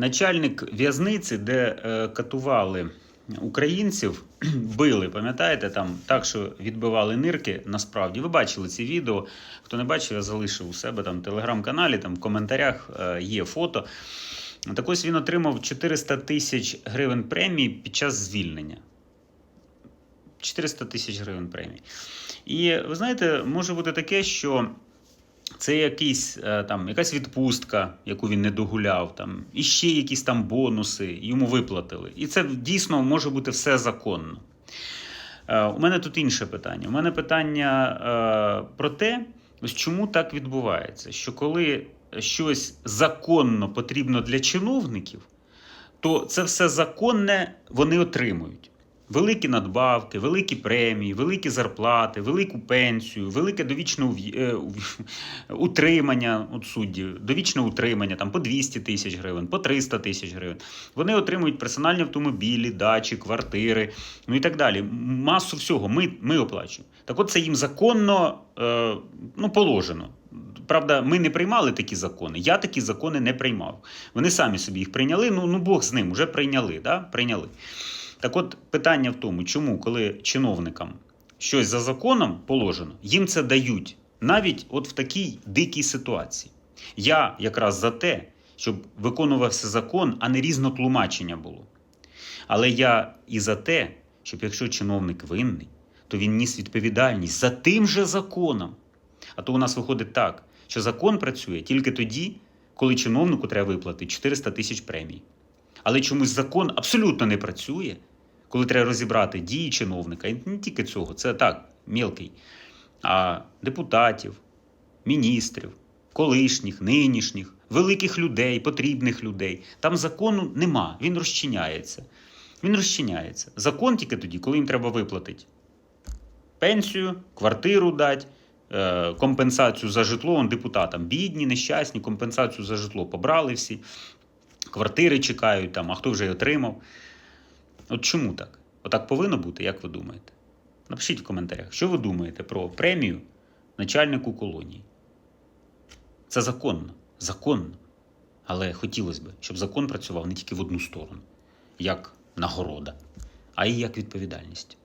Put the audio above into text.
Начальник в'язниці, де е, катували українців, били, пам'ятаєте, там так, що відбивали нирки. Насправді, ви бачили ці відео. Хто не бачив, я залишив у себе там в телеграм-каналі, там в коментарях е, є фото. Так ось він отримав 400 тисяч гривень премії під час звільнення. 400 тисяч гривень премії. І ви знаєте, може бути таке, що це якийсь, е, там, якась відпустка, яку він не догуляв, там, і ще якісь там бонуси йому виплатили. І це дійсно може бути все законно. Е, У мене тут інше питання. У мене питання е, про те, ось чому так відбувається, що коли щось законно потрібно для чиновників, то це все законне вони отримують. Великі надбавки, великі премії, великі зарплати, велику пенсію, велике довічне е, утримання от суддів, довічне утримання там, по 200 тисяч гривень, по 300 тисяч гривень. Вони отримують персональні автомобілі, дачі, квартири, ну і так далі. Масу всього ми, ми оплачуємо. Так от це їм законно е, ну, положено. Правда, ми не приймали такі закони. Я такі закони не приймав. Вони самі собі їх прийняли. Ну, ну Бог з ним, вже прийняли. Да? прийняли. Так от питання в тому, чому, коли чиновникам щось за законом положено, їм це дають навіть от в такій дикій ситуації. Я якраз за те, щоб виконувався закон, а не різнотлумачення було. Але я і за те, щоб якщо чиновник винний, то він ніс відповідальність за тим же законом. А то у нас виходить так, що закон працює тільки тоді, коли чиновнику треба виплатити 400 тисяч премій. Але чомусь закон абсолютно не працює, коли треба розібрати дії чиновника. І не тільки цього, це так, мілкий, а депутатів, міністрів, колишніх, нинішніх, великих людей, потрібних людей. Там закону нема, він розчиняється. Він розчиняється. Закон тільки тоді, коли їм треба виплатити пенсію, квартиру дати, е, компенсацію за житло он депутатам. Бідні, нещасні, компенсацію за житло побрали всі, квартири чекають там, а хто вже й отримав. От чому так? Отак повинно бути, як ви думаєте? Напишіть в коментарях, що ви думаєте про премію начальнику колонії. Це законно, законно. Але хотілося б, щоб закон працював не тільки в одну сторону, як нагорода, а й як відповідальність.